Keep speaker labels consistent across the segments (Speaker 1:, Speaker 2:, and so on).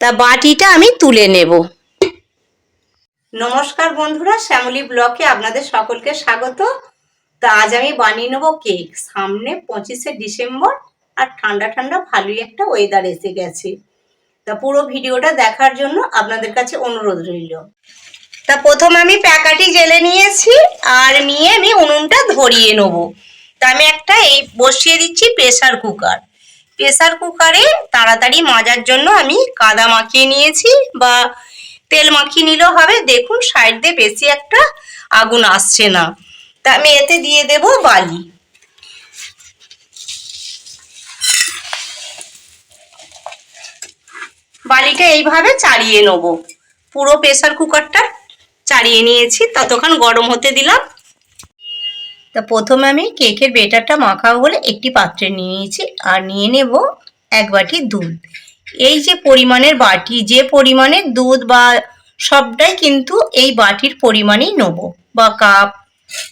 Speaker 1: তা বাটিটা আমি তুলে নেব। নমস্কার বন্ধুরা, শ্যামলী ব্লকে আপনাদের সকলকে স্বাগত। তা আজ আমি বানিয়ে নেব কেক। সামনে পঁচিশে ডিসেম্বর আর ঠান্ডা ঠান্ডা ভালোই একটা ওয়েদার এসে গেছে। তা পুরো ভিডিওটা দেখার জন্য আপনাদের কাছে অনুরোধ রইল। তা প্রথম আমি প্যাকাটি জেলে নিয়েছি আর নিয়ে আমি উনুনটা ধরিয়ে নেব। তা আমি একটা এই বসিয়ে দিচ্ছি প্রেসার কুকার প্রেসার কুকারে তাড়াতাড়ি মাজার জন্য আমি কাদা মাখিয়ে নিয়েছি বা তেল মাখিয়ে নিলেও হবে। দেখুন সাইড দিয়ে বেশি একটা আগুন আসছে না। তা আমি এতে দিয়ে দেব বালি। বালিটা এইভাবে চাড়িয়ে নেব। পুরো প্রেসার কুকারটা চাড়িয়ে নিয়েছি। ততক্ষণ গরম হতে দিলাম। তা প্রথমে আমি কেকের বেটারটা মাখাবো বলে একটি পাত্রে নিয়ে নিয়েছি, আর নিয়ে নেব এক বাটি দুধ। এই যে পরিমাণের বাটি, যে পরিমাণের দুধ বা সবটাই কিন্তু এই বাটির পরিমাণেই নেব, বা কাপ।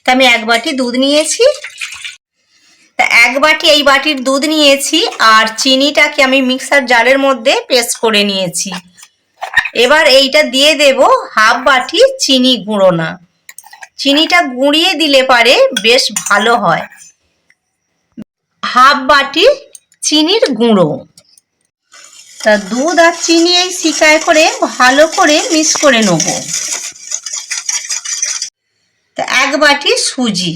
Speaker 1: তা আমি এক বাটি দুধ নিয়েছি। তা এক বাটি এই বাটির দুধ নিয়েছি, আর চিনিটাকে আমি মিক্সার জারের মধ্যে পেস্ট করে নিয়েছি। এবার এইটা দিয়ে দেব হাফ বাটি চিনি গুঁড়ো না। চিনিটা গুঁড়িয়ে দিলে পারে বেশ ভালো হয়। হাফ বাটি চিনির গুঁড়ো। তা দুধ আর চিনি এই শিকায় করে ভালো করে মিক্স করে নেব। তা এক বাটি সুজি।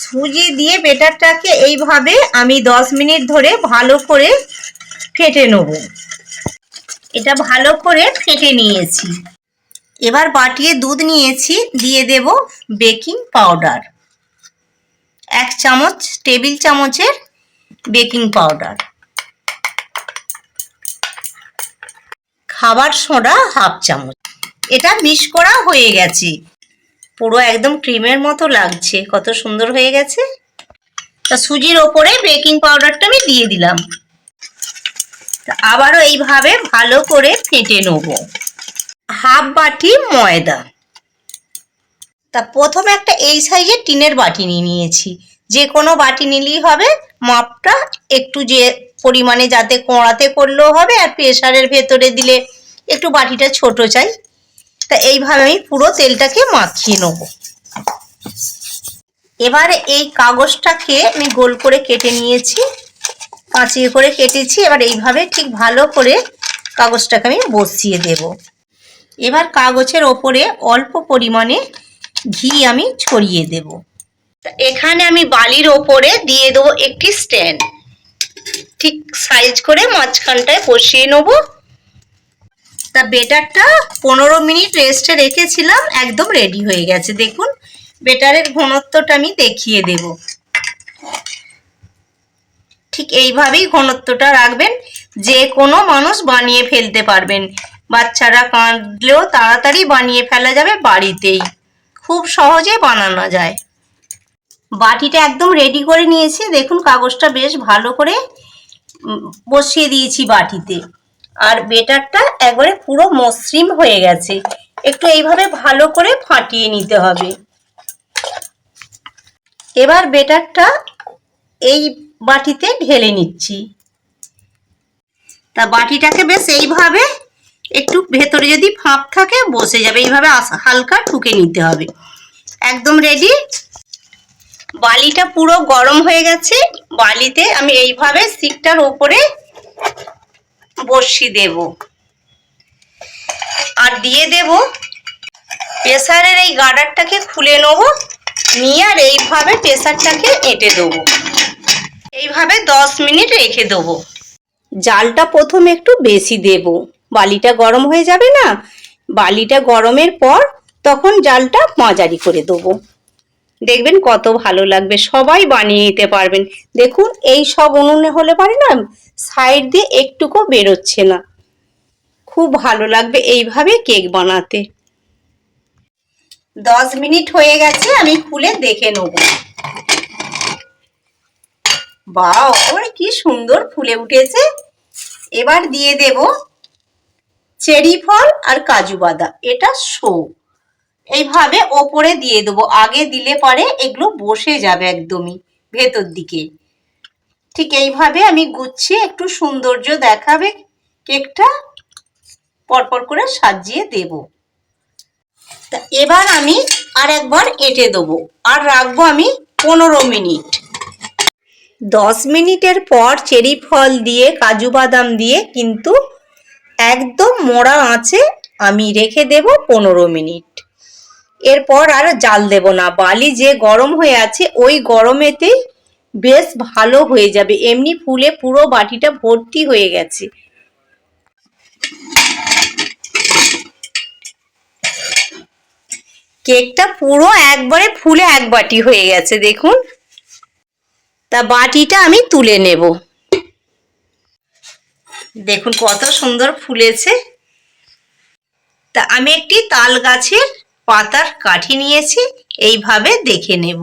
Speaker 1: সুজি দিয়ে বেটারটাকে এইভাবে আমি দশ মিনিট ধরে ভালো করে ফেটে নেব। এটা ভালো করে ফেটে নিয়েছি। এবার বাটিয়ে দুধ নিয়েছি, দিয়ে দেব বেকিং পাউডার এক চামচ টেবিল চামচের বেকিং পাউডার খাবার সোডা হাফ চামচ। এটা মিক্স করা হয়ে গেছে। পুরো একদম ক্রিমের মতো লাগছে। কত সুন্দর হয়ে গেছে। তা সুজির ওপরে বেকিং পাউডারটা আমি দিয়ে দিলাম। আবারও এইভাবে ভালো করে ফেটে নেব। হাফ বাটি ময়দা। তা প্রথমে একটা এই সাইজের টিনের বাটি নিয়ে নিয়েছি। যে কোনো বাটি নিলেই হবে, মাপটা একটু যে পরিমাণে যাতে কোঁড়াতে করলেও হবে আর প্রেশারের ভেতরে দিলে একটু বাটিটা ছোট চাই। তা এইভাবে আমি পুরো তেলটাকে মাখিয়ে নেব। এবারে এই কাগজটাকে আমি গোল করে কেটে নিয়েছি। পাঁচিয়ে করে কেটেছি, এবার এইভাবে ঠিক ভালো করে কাগজটাকে আমি বসিয়ে দেবো। এবার কাগজের ওপরে অল্প পরিমাণে ঘি আমি ছড়িয়ে দেব। এখানে আমি বালির ওপরে দিয়ে দেবো একটি স্ট্যান্ড। ঠিক সাইজ করে মাঝখানটায় বসিয়ে নেব। তা বেটারটা পনেরো মিনিট রেস্টে রেখেছিলাম, একদম রেডি হয়ে গেছে। দেখুন, বেটারের ঘনত্বটা আমি দেখিয়ে দেব। ঠিক এইভাবেই ঘনত্বটা রাখবেন, যে কোনো মানুষ বানিয়ে ফেলতে পারবেন। বাচ্চারা কাঁদলেও তাড়াতাড়ি বানিয়ে ফেলা যাবে বাড়িতেই। খুব সহজে বানানো যায়। বাটিটা একদম রেডি করে নিয়েছি। দেখুন, কাগজটা বেশ ভালো করে বসিয়ে দিয়েছি বাটিতে। আর বেটারটা একবারে পুরো মসৃণ হয়ে গেছে। একটু এইভাবে ভালো করে ফাটিয়ে নিতে হবে। এবার বেটারটা এই বাটিতে ঢেলে নিচ্ছি। তা বাটিটাকে বেশ এইভাবে একটু ভেতরে যদি ফাঁপ থাকে বসে যাবে। এইভাবে হালকা ঠুকে নিতে হবে। একদম রেডি বালিটা পুরো গরম হয়ে গেছে। বালিতে আমি এইভাবে সিকটার ওপরে বসিয়ে দেব। আর দিয়ে দেব প্রেসারের এই গার্ডারটাকে খুলে নেব। নিয়ে আর এইভাবে প্রেসারটাকে এঁটে দেবো। এইভাবে দশ মিনিট রেখে দেবো। জালটা প্রথমে একটু বেশি দেবো। বালিটা গরম হয়ে যাবে না? বালিটা গরমের পর তখন জালটা মাঝারি করে দেবো। দেখবেন কত ভালো লাগবে, সবাই বানিয়ে নিতে পারবেন। দেখুন, এই সব উনুনে হলে পারে না, সাইড দিয়ে একটুকু বেরোচ্ছে না। খুব ভালো লাগবে এইভাবে কেক বানাতে। দশ মিনিট হয়ে গেছে, আমি খুলে দেখে নেব। বাও কি সুন্দর ফুলে উঠেছে। এবার দিয়ে দেবো চেরি ফল আর কাজু বাদাম, এটা শো এইভাবে ওপরে দিয়ে দেবো। আগে দিলে পরে এগুলো বসে যাবে একদমই ভেতর দিকে। ঠিক এইভাবে আমি গুছিয়ে একটু সৌন্দর্য দেখাবে কেকটা, পরপর করে সাজিয়ে দেব। তা এবার আমি আর একবার এঁটে দেবো। আর রাখব আমি পনেরো মিনিট। দশ মিনিটের পর চেরি ফল দিয়ে, কাজু বাদাম দিয়ে কিন্তু একদম মোড়া আঁচে আমি রেখে দেব পনেরো মিনিট। এরপর আর জাল দেব না, বালি যে গরম হয়ে আছে, ওই গরমেতেই বেশ ভালো হয়ে যাবে। এমনি ফুলে পুরো বাটিটা ভর্তি হয়ে গেছে। কেকটা পুরো একবারে ফুলে এক বাটি হয়ে গেছে, দেখুন। তা বাটিটা আমি তুলে নেব। দেখুন কত সুন্দর ফুলেছে। তা আমি একটি তাল গাছের পাতার কাঠি নিয়েছি, এইভাবে দেখে নেব।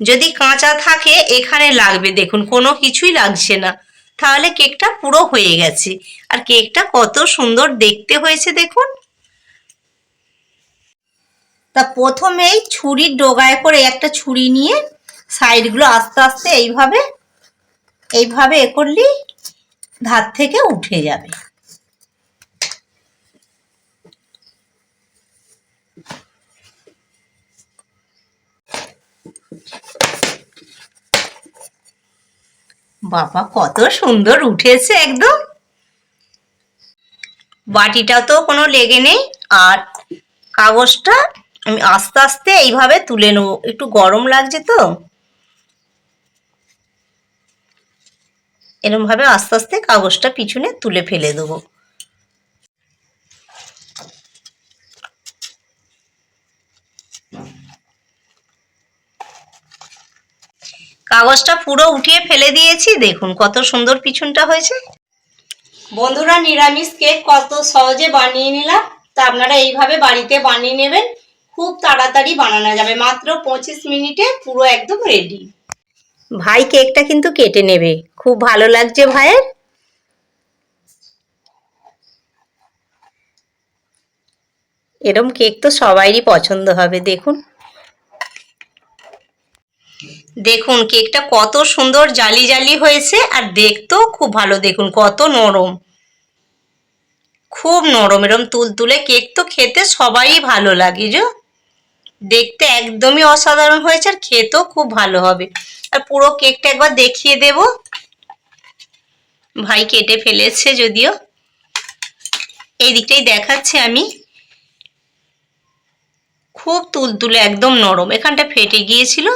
Speaker 1: যদি কাঁচা থাকে, এখানে লাগবে। দেখুন, কোনো কিছুই লাগছে না। তাহলে কেকটা পুরো হয়ে গেছে। আর কেকটা কত সুন্দর দেখতে হয়েছে, দেখুন। তা প্রথমেই ছুরির ডোগায় করে একটা ছুরি নিয়ে সাইডগুলো আস্তে আস্তে এইভাবে এইভাবে এ করলেই ধার থেকে উঠে যাবে। বাবা, কত সুন্দর উঠেছে একদম। বাটিটা তো কোনো লেগে নেই, আর কাগজটা আমি আস্তে আস্তে এইভাবে তুলে নেব। একটু গরম লাগছে তো। এরম ভাবে আস্তে আস্তে কাগজটা পিছনে তুলে ফেলে দেবো। কাগজটা পুরো উঠিয়ে ফেলে দিয়েছি দেখুন কত সুন্দর পিছনটা হয়েছে। বন্ধুরা নিরামিষ কেক কত সহজে বানিয়ে নিলাম। তা আপনারা এইভাবে বাড়িতে বানিয়ে নেবেন। খুব তাড়াতাড়ি বানানো যাবে। মাত্র পঁচিশ মিনিটে পুরো একদম রেডি ভাই কেকটা কিন্তু কেটে নেবে। খুব ভালো লাগছে ভাইয়ের। এরম কেক তো সবাইরই পছন্দ হবে, দেখুন। দেখুন, কেকটা কত সুন্দর জালি জালি হয়েছে, আর দেখতেও খুব ভালো, দেখুন, কত নরম। খুব নরম, এরম তুলতুলে কেক তো খেতে সবাই ভালো লাগে যে। দেখতে একদমই অসাধারণ হয়েছে, আর খেতেও খুব ভালো হবে। আর পুরো কেকটা একবার দেখিয়ে দেব। ভাই কেটে ফেলেছে যদিও। এই দিকটাই দেখাচ্ছে আমি। খুব তুলতুলে, একদম নরম। এখানটা ফেটে গিয়েছিল।